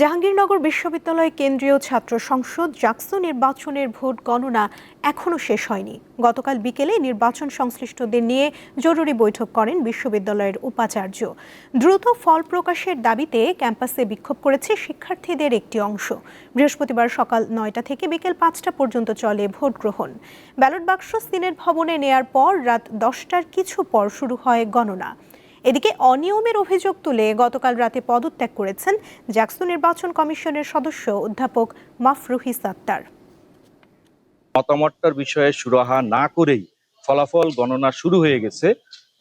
জাহাঙ্গীরনগর বিশ্ববিদ্যালয় কেন্দ্রীয় ছাত্র সংসদ জাকসু নির্বাচনের ভোট গণনা এখনও শেষ হয়নি। গতকাল বিকেলে নির্বাচন সংশ্লিষ্টদের নিয়ে জরুরি বৈঠক করেন বিশ্ববিদ্যালয়ের উপাচার্য। দ্রুত ফল প্রকাশের দাবিতে ক্যাম্পাসে বিক্ষোভ করেছে শিক্ষার্থীদের একটি অংশ। বৃহস্পতিবার সকাল নয়টা থেকে বিকেল পাঁচটা পর্যন্ত চলে ভোট গ্রহণ। ব্যালট বাক্স সিনেট ভবনে নেয়ার পর রাত দশটার কিছু পর শুরু হয় গণনা। এদিকে অনিয়মের অভিযোগ তুলে গতকাল রাতে পদত্যাগ করেছেন জ্যাকসু নির্বাচন কমিশনের সদস্য অধ্যাপক মাফরুহি সাত্তার মতামতটার বিষয়ে সুরাহা না করেই ফলাফল গণনা শুরু হয়ে গেছে,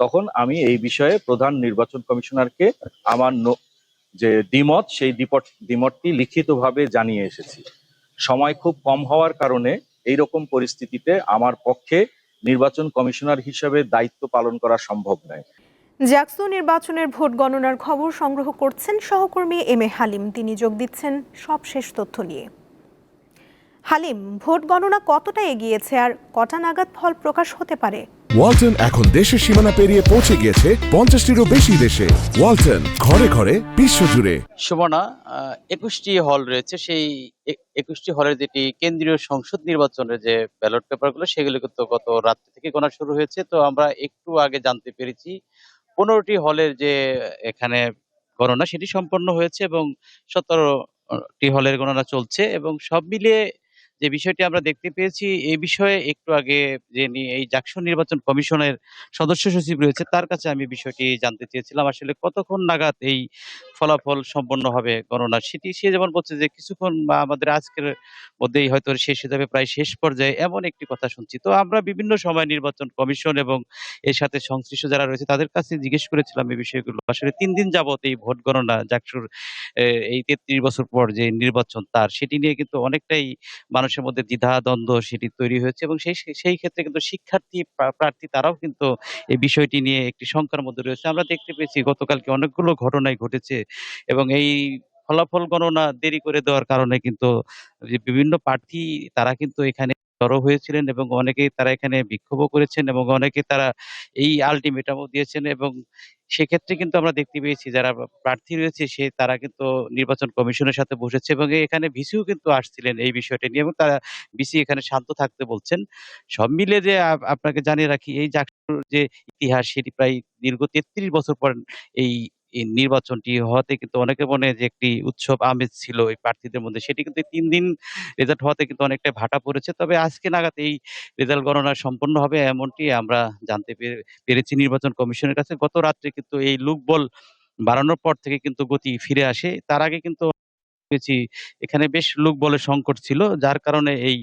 তখন আমি এই বিষয়ে প্রধান নির্বাচন কমিশনারকে আমার যে দ্বিমত, সেই দ্বিপট, দ্বিমতটি লিখিতভাবে জানিয়ে এসেছি। সময় খুব কম হওয়ার কারণে এই রকম পরিস্থিতিতে আমার পক্ষে নির্বাচন কমিশনার হিসেবে দায়িত্ব পালন করা সম্ভব নয়। জ্যাকসু নির্বাচনের ভোট গণনার খবর সংগ্রহ করছেন সহকর্মী এম এ হালিম। তিনি যোগ দিচ্ছেন সবশেষ তথ্য নিয়ে। হালিম ভোট গণনা কতটা এগিয়েছে আর কটা নাগাদ ফল প্রকাশ হতে পারে? ওয়ালটন এখন দেশের সীমানা পেরিয়ে পৌঁছে গিয়েছে পঞ্চাশটিরও বেশি দেশে। ওয়ালটন ঘরে ঘরে বিশ্বজুড়ে। সুবর্ণা একুশটি হল রয়েছে। সেই একুশটি হলের যেটি কেন্দ্রীয় সংসদ নির্বাচনের যে ব্যালট পেপারগুলো সেগুলো কিন্তু গত রাত্রি থেকে গোনা শুরু হয়েছে। তো আমরা একটু আগে জানতে পেরেছি পনেরোটি হলের যে এখানে গণনা সেটি সম্পন্ন হয়েছে এবং সতেরোটি হলের গণনা চলছে এবং সব মিলিয়ে যে বিষয়টি আমরা দেখতে পেয়েছি, এই বিষয়ে একটু আগে যে এই জাকসু নির্বাচন কমিশনের সদস্য সচিব রয়েছে, তার কাছে আমি বিষয়টি জানতে চেয়েছিলাম। আসলে কতক্ষণ নাগাদ এই ফলাফল সম্পন্ন হবে গণনা সেটি? সে যেমন বলছে যে কিছুক্ষণ বা আমাদের আজকের মধ্যেই হয়তো শেষ হয়ে যাবে, প্রায় শেষ পর্যায়ে এমন একটি কথা শুনছি। তো আমরা বিভিন্ন সময় নির্বাচন কমিশন এবং এর সাথে সংশ্লিষ্ট যারা রয়েছে, তাদের কাছে জিজ্ঞেস করেছিলাম এই বিষয়গুলো। আসলে তিন দিন যাবত এই ভোট গণনা, জাকসুর এই তেত্রিশ বছর পর যে নির্বাচন তার, সেটি নিয়ে কিন্তু অনেকটাই মানুষের মধ্যে দ্বিধা, দ্বন্দ্ব সেটি তৈরি হয়েছে এবং সেই সেই ক্ষেত্রে কিন্তু শিক্ষার্থী প্রার্থী তারাও কিন্তু এই বিষয়টি নিয়ে একটি শঙ্কার মধ্যে রয়েছে। আমরা দেখতে পেয়েছি গতকালকে অনেকগুলো ঘটনাই ঘটেছে এবং এই ফলাফল গণনা দেরি করে দেওয়ার কারণে কিন্তু বিভিন্ন প্রার্থী তারা কিন্তু এখানে জড়ো হয়েছিলেন এবং অনেকেই তারা এখানে বিক্ষোভও করেছেন এবং অনেকে তারা এই আলটিমেটামও দিয়েছেন এবং সেক্ষেত্রে কিন্তু আমরা দেখতে পেয়েছি, যারা প্রার্থী রয়েছে, সে তারা কিন্তু নির্বাচন কমিশনের সাথে বসেছে এবং এখানে ভিসিও কিন্তু আসছিলেন এই বিষয়টা নিয়ে এবং তারা ভিসি এখানে শান্ত থাকতে বলছেন। সব মিলে যে আপনাকে জানিয়ে রাখি, এই যে ইতিহাস সেটি প্রায় দীর্ঘ তেত্রিশ বছর পর এই এই নির্বাচনটি হওয়াতে কিন্তু অনেকের মনে যে একটি উৎসব আমেজ ছিল এই প্রার্থীদের মধ্যে। সেটি কিন্তু তিন দিন রেজাল্ট হওয়াতে কিন্তু অনেকটাই ভাটা পড়েছে। তবে আজকে নাগাদ এই রেজাল্ট গণনা সম্পন্ন হবে এমনটি আমরা জানতে পেরে- পেরেছি নির্বাচন কমিশনের কাছে। গত রাত্রে কিন্তু এই লুকবল বাড়ানোর পর থেকে কিন্তু গতি ফিরে আসে। তার আগে কিন্তু পেয়েছি এখানে বেশ লোক বলে সংকট ছিল, যার কারণে এই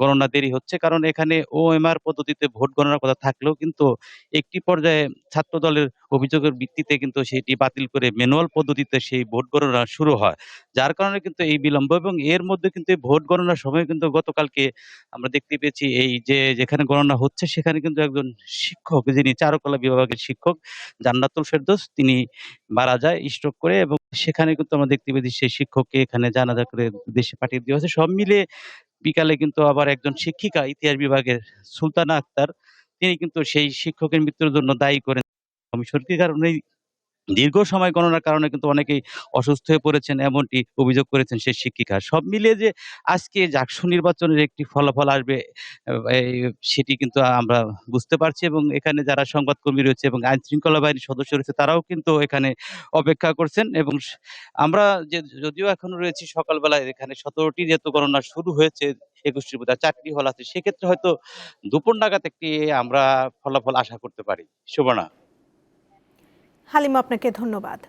গণনা দেরি হচ্ছে। কারণ এখানে ওএমআর পদ্ধতিতে ভোট গণনার কথা থাকলেও কিন্তু একটি পর্যায়ে ছাত্র দলের অভিযোগের ভিত্তিতে কিন্তু সেটি বাতিল করে ম্যানুয়াল পদ্ধতিতে সেই ভোট গণনা শুরু হয়। যার কারণে কিন্তু এই বিলম্ব এবং এর মধ্যে কিন্তু ভোট গণনার সময় কিন্তু গতকালকে আমরা দেখতে পেয়েছি এই যে, যেখানে গণনা হচ্ছে সেখানে কিন্তু একজন শিক্ষক, যিনি চারুকলা বিভাগের শিক্ষক, জান্নাতুল ফেরদৌস, তিনি মারা যায় স্ট্রোক করে এবং সেখানে কিন্তু আমরা দেখতে পেয়েছি সেই শিক্ষককে এখানে জানাজা করে দেশে পাঠিয়ে দেওয়া হয়েছে। সব মিলে বিকালে কিন্তু আবার একজন শিক্ষিকা, ইতিহাস বিভাগের সুলতানা আক্তার, তিনি কিন্তু সেই শিক্ষকের মৃত্যুর জন্য দায়ী করেন। আমি সত্যি কারণে দীর্ঘ সময় গণনার কারণে কিন্তু অনেকেই অসুস্থ হয়ে পড়েছেন, এমনটি অভিযোগ করেছেন সেই শিক্ষিকা। সব মিলিয়ে যে আজকে জাকসু নির্বাচনের একটি ফলাফল আসবে সেটি কিন্তু আমরা বুঝতে পারছি এবং এখানে যারা সংবাদকর্মী রয়েছে এবং আইন শৃঙ্খলা বাহিনীর সদস্য রয়েছে, তারাও কিন্তু এখানে অপেক্ষা করছেন এবং আমরা যে, যদিও এখনও রয়েছি সকালবেলায় এখানে সতেরোটি যেহেতু গণনা শুরু হয়েছে, একুশটির মধ্যে চারটি হল আছে, সেক্ষেত্রে হয়তো দুপুর নাগাদ একটি আমরা ফলাফল আশা করতে পারি। সুবর্ণা হালিম আপনাকে ধন্যবাদ।